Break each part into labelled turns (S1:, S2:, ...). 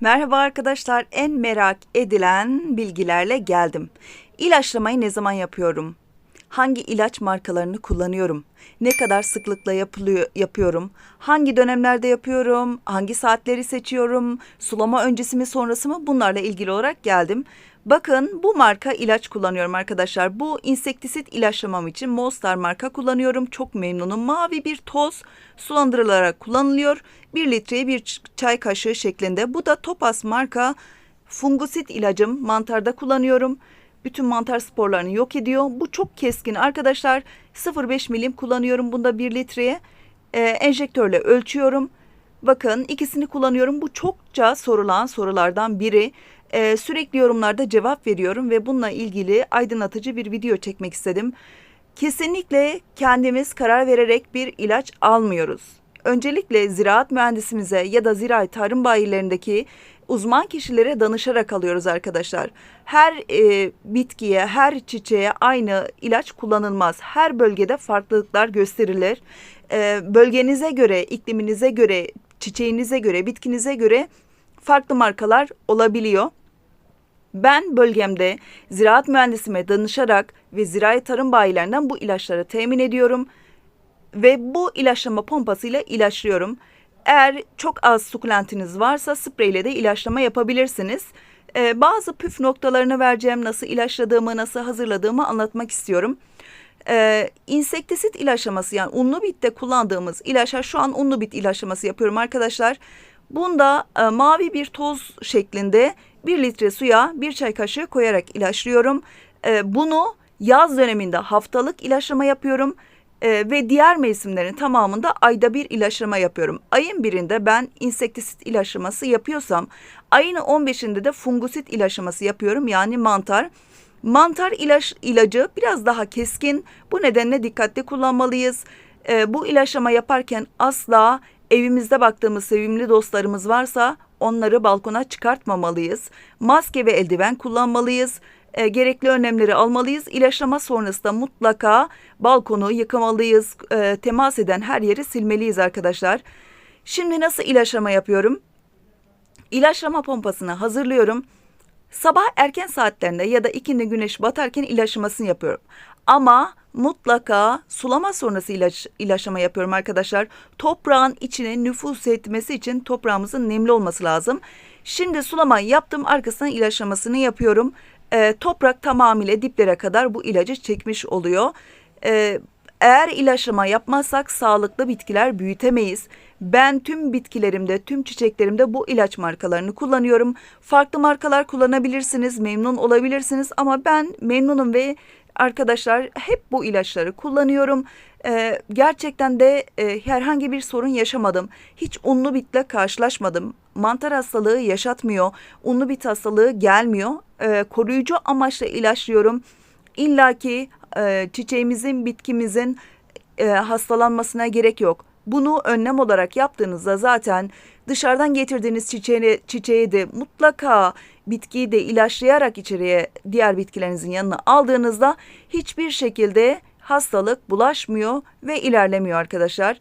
S1: Merhaba arkadaşlar. En merak edilen bilgilerle geldim. İlaçlamayı ne zaman yapıyorum? Hangi ilaç markalarını kullanıyorum? Ne kadar sıklıkla yapılıyor yapıyorum? Hangi dönemlerde yapıyorum? Hangi saatleri seçiyorum? Sulama öncesi mi sonrası mı? Bunlarla ilgili olarak geldim. Bakın bu marka ilaç kullanıyorum arkadaşlar. Bu insektisit ilaçlamam için Mostar marka kullanıyorum. Çok memnunum. Mavi bir toz sulandırılarak kullanılıyor. 1 litreye bir çay kaşığı şeklinde. Bu da Topaz marka fungusit ilacım. Mantarda kullanıyorum. Bütün mantar sporlarını yok ediyor. Bu çok keskin arkadaşlar. 0,5 milim kullanıyorum bunda 1 litreye. Ee, enjektörle ölçüyorum. Bakın ikisini kullanıyorum. Bu çokça sorulan sorulardan biri. Ee, sürekli yorumlarda cevap veriyorum ve bununla ilgili aydınlatıcı bir video çekmek istedim. Kesinlikle kendimiz karar vererek bir ilaç almıyoruz. Öncelikle ziraat mühendisimize ya da ziraat tarım bayilerindeki uzman kişilere danışarak alıyoruz arkadaşlar. Her e, bitkiye, her çiçeğe aynı ilaç kullanılmaz. Her bölgede farklılıklar gösterilir. E, bölgenize göre, ikliminize göre, çiçeğinize göre, bitkinize göre farklı markalar olabiliyor. Ben bölgemde ziraat mühendisime danışarak ve zirai tarım bayilerinden bu ilaçları temin ediyorum ve bu ilaçlama pompasıyla ilaçlıyorum. Eğer çok az sukulentiniz varsa spreyle de ilaçlama yapabilirsiniz. Ee, bazı püf noktalarını vereceğim, nasıl ilaçladığımı, nasıl hazırladığımı anlatmak istiyorum. Ee, insektisit ilaçlaması yani unlu bitte kullandığımız ilaçlar şu an unlu bit ilaçlaması yapıyorum arkadaşlar. Bunda e, mavi bir toz şeklinde bir litre suya bir çay kaşığı koyarak ilaçlıyorum. E, bunu yaz döneminde haftalık ilaçlama yapıyorum. E, ve diğer mevsimlerin tamamında ayda bir ilaçlama yapıyorum. Ayın birinde ben insektisit ilaçlaması yapıyorsam ayın 15'inde de fungusit ilaçlaması yapıyorum yani mantar. Mantar ilaç ilacı biraz daha keskin. Bu nedenle dikkatli kullanmalıyız. E, bu ilaçlama yaparken asla evimizde baktığımız sevimli dostlarımız varsa onları balkona çıkartmamalıyız. Maske ve eldiven kullanmalıyız. E, gerekli önlemleri almalıyız. İlaçlama sonrasında mutlaka balkonu yıkamalıyız. E, temas eden her yeri silmeliyiz arkadaşlar. Şimdi nasıl ilaçlama yapıyorum? İlaçlama pompasını hazırlıyorum. Sabah erken saatlerinde ya da ikindi güneş batarken ilaçlamasını yapıyorum. Ama mutlaka sulama sonrası ilaç, ilaçlama yapıyorum arkadaşlar. Toprağın içine nüfus etmesi için toprağımızın nemli olması lazım. Şimdi sulama yaptım arkasından ilaçlamasını yapıyorum. Ee, toprak tamamıyla diplere kadar bu ilacı çekmiş oluyor. Ee, eğer ilaçlama yapmazsak sağlıklı bitkiler büyütemeyiz. Ben tüm bitkilerimde, tüm çiçeklerimde bu ilaç markalarını kullanıyorum. Farklı markalar kullanabilirsiniz, memnun olabilirsiniz ama ben memnunum ve arkadaşlar hep bu ilaçları kullanıyorum. Ee, gerçekten de e, herhangi bir sorun yaşamadım. Hiç unlu bitle karşılaşmadım. Mantar hastalığı yaşatmıyor. Unlu bit hastalığı gelmiyor. Ee, koruyucu amaçla ilaçlıyorum. İlla ki e, çiçeğimizin, bitkimizin e, hastalanmasına gerek yok. Bunu önlem olarak yaptığınızda zaten dışarıdan getirdiğiniz çiçeğini, çiçeği de mutlaka bitkiyi de ilaçlayarak içeriye diğer bitkilerinizin yanına aldığınızda hiçbir şekilde hastalık bulaşmıyor ve ilerlemiyor arkadaşlar.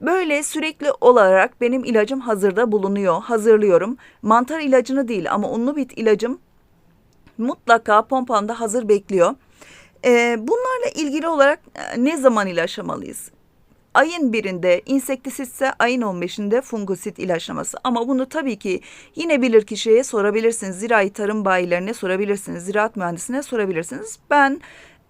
S1: Böyle sürekli olarak benim ilacım hazırda bulunuyor, hazırlıyorum. Mantar ilacını değil ama unlu bit ilacım mutlaka pompamda hazır bekliyor. Ee, bunlarla ilgili olarak e, ne zaman ilaçlamalıyız? Ayın birinde insektisitse ayın 15'inde fungusit ilaçlaması. Ama bunu tabii ki yine bilir kişiye sorabilirsiniz. Zirai tarım bayilerine sorabilirsiniz. Ziraat mühendisine sorabilirsiniz. Ben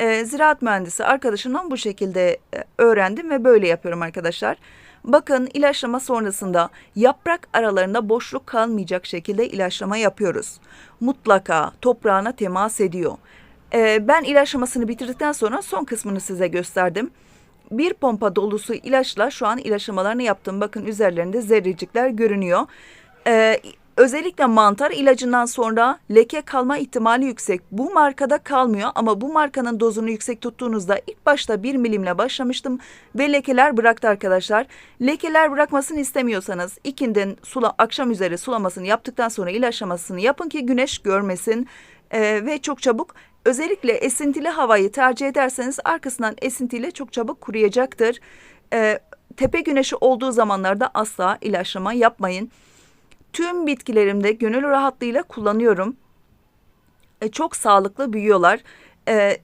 S1: e, ziraat mühendisi arkadaşımdan bu şekilde e, öğrendim ve böyle yapıyorum arkadaşlar. Bakın ilaçlama sonrasında yaprak aralarında boşluk kalmayacak şekilde ilaçlama yapıyoruz. Mutlaka toprağına temas ediyor. E, ben ilaçlamasını bitirdikten sonra son kısmını size gösterdim. Bir pompa dolusu ilaçla şu an ilaçlamalarını yaptım. Bakın üzerlerinde zerrecikler görünüyor. Ee, özellikle mantar ilacından sonra leke kalma ihtimali yüksek. Bu markada kalmıyor ama bu markanın dozunu yüksek tuttuğunuzda ilk başta bir milimle başlamıştım ve lekeler bıraktı arkadaşlar. Lekeler bırakmasını istemiyorsanız ikinden sula, akşam üzeri sulamasını yaptıktan sonra ilaçlamasını yapın ki güneş görmesin ee, ve çok çabuk özellikle esintili havayı tercih ederseniz arkasından esintiyle çok çabuk kuruyacaktır. Ee, tepe güneşi olduğu zamanlarda asla ilaçlama yapmayın. Tüm bitkilerimde gönül rahatlığıyla kullanıyorum. E, çok sağlıklı büyüyorlar. E,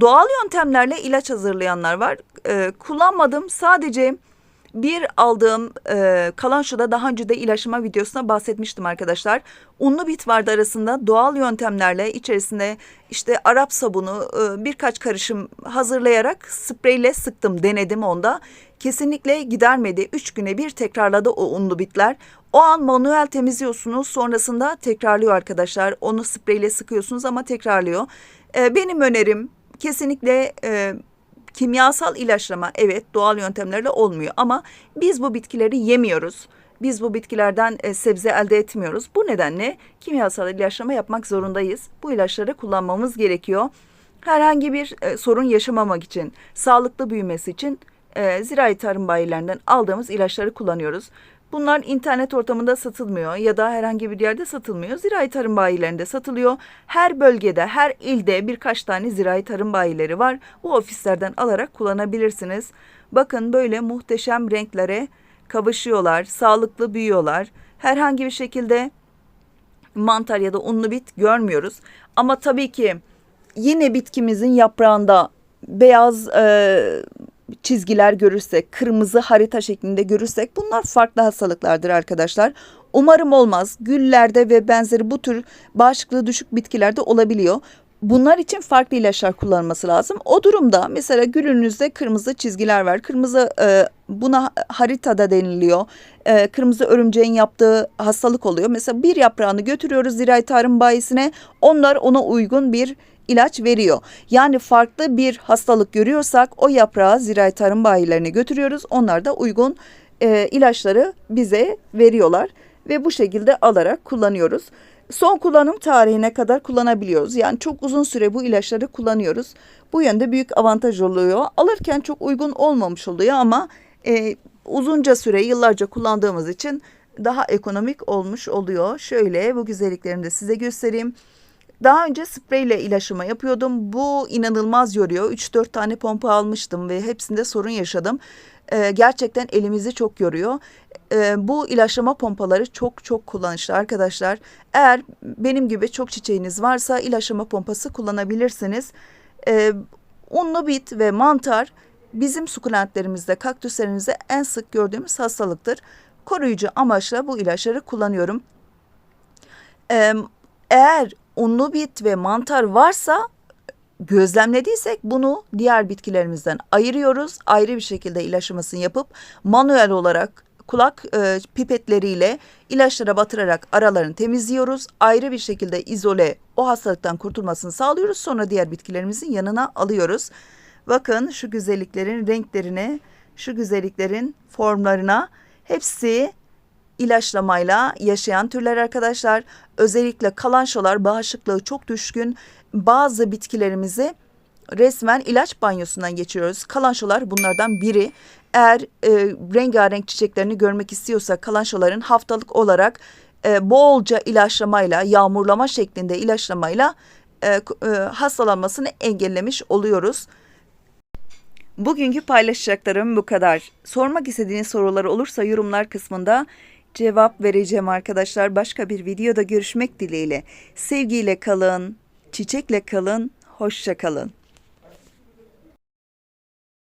S1: doğal yöntemlerle ilaç hazırlayanlar var. E, kullanmadım. Sadece bir aldığım e, kalan şuda daha önce de ilaçlama videosuna bahsetmiştim arkadaşlar. Unlu bit vardı arasında doğal yöntemlerle içerisine işte Arap sabunu e, birkaç karışım hazırlayarak spreyle sıktım denedim onda. Kesinlikle gidermedi. Üç güne bir tekrarladı o unlu bitler. O an manuel temizliyorsunuz sonrasında tekrarlıyor arkadaşlar. Onu spreyle sıkıyorsunuz ama tekrarlıyor. E, benim önerim kesinlikle e, kimyasal ilaçlama evet doğal yöntemlerle olmuyor ama biz bu bitkileri yemiyoruz. Biz bu bitkilerden e, sebze elde etmiyoruz. Bu nedenle kimyasal ilaçlama yapmak zorundayız. Bu ilaçları kullanmamız gerekiyor. Herhangi bir e, sorun yaşamamak için, sağlıklı büyümesi için e, zirai tarım bayilerinden aldığımız ilaçları kullanıyoruz. Bunlar internet ortamında satılmıyor ya da herhangi bir yerde satılmıyor. Zirai tarım bayilerinde satılıyor. Her bölgede, her ilde birkaç tane zirai tarım bayileri var. Bu ofislerden alarak kullanabilirsiniz. Bakın böyle muhteşem renklere kavuşuyorlar, sağlıklı büyüyorlar. Herhangi bir şekilde mantar ya da unlu bit görmüyoruz. Ama tabii ki yine bitkimizin yaprağında beyaz e, çizgiler görürsek, kırmızı harita şeklinde görürsek bunlar farklı hastalıklardır arkadaşlar. Umarım olmaz. Güllerde ve benzeri bu tür bağışıklığı düşük bitkilerde olabiliyor. Bunlar için farklı ilaçlar kullanılması lazım. O durumda mesela gülünüzde kırmızı çizgiler var. Kırmızı e, buna haritada deniliyor. E, kırmızı örümceğin yaptığı hastalık oluyor. Mesela bir yaprağını götürüyoruz zirai tarım bayisine. Onlar ona uygun bir ilaç veriyor. Yani farklı bir hastalık görüyorsak o yaprağı zirai tarım bayilerine götürüyoruz. Onlar da uygun e, ilaçları bize veriyorlar ve bu şekilde alarak kullanıyoruz. Son kullanım tarihine kadar kullanabiliyoruz. Yani çok uzun süre bu ilaçları kullanıyoruz. Bu yönde büyük avantaj oluyor. Alırken çok uygun olmamış oluyor ama e, uzunca süre yıllarca kullandığımız için daha ekonomik olmuş oluyor. Şöyle bu güzelliklerini de size göstereyim. Daha önce spreyle ilaçlama yapıyordum. Bu inanılmaz yoruyor. 3-4 tane pompa almıştım ve hepsinde sorun yaşadım. Ee, gerçekten elimizi çok yoruyor. Ee, bu ilaçlama pompaları çok çok kullanışlı arkadaşlar. Eğer benim gibi çok çiçeğiniz varsa ilaçlama pompası kullanabilirsiniz. Ee, unlu bit ve mantar bizim sukulentlerimizde, kaktüslerimizde en sık gördüğümüz hastalıktır. Koruyucu amaçla bu ilaçları kullanıyorum. Ee, eğer unlu bit ve mantar varsa gözlemlediysek bunu diğer bitkilerimizden ayırıyoruz. Ayrı bir şekilde ilaçlamasını yapıp manuel olarak kulak e, pipetleriyle ilaçlara batırarak aralarını temizliyoruz. Ayrı bir şekilde izole o hastalıktan kurtulmasını sağlıyoruz. Sonra diğer bitkilerimizin yanına alıyoruz. Bakın şu güzelliklerin renklerine, şu güzelliklerin formlarına hepsi ilaçlamayla yaşayan türler arkadaşlar. Özellikle kalançolar bağışıklığı çok düşkün. Bazı bitkilerimizi resmen ilaç banyosundan geçiriyoruz. Kalançolar bunlardan biri. Eğer e, rengarenk çiçeklerini görmek istiyorsa kalançoların haftalık olarak e, bolca ilaçlamayla, yağmurlama şeklinde ilaçlamayla e, e, hastalanmasını engellemiş oluyoruz. Bugünkü paylaşacaklarım bu kadar. Sormak istediğiniz sorular olursa yorumlar kısmında cevap vereceğim arkadaşlar. Başka bir videoda görüşmek dileğiyle. Sevgiyle kalın, çiçekle kalın, hoşça kalın.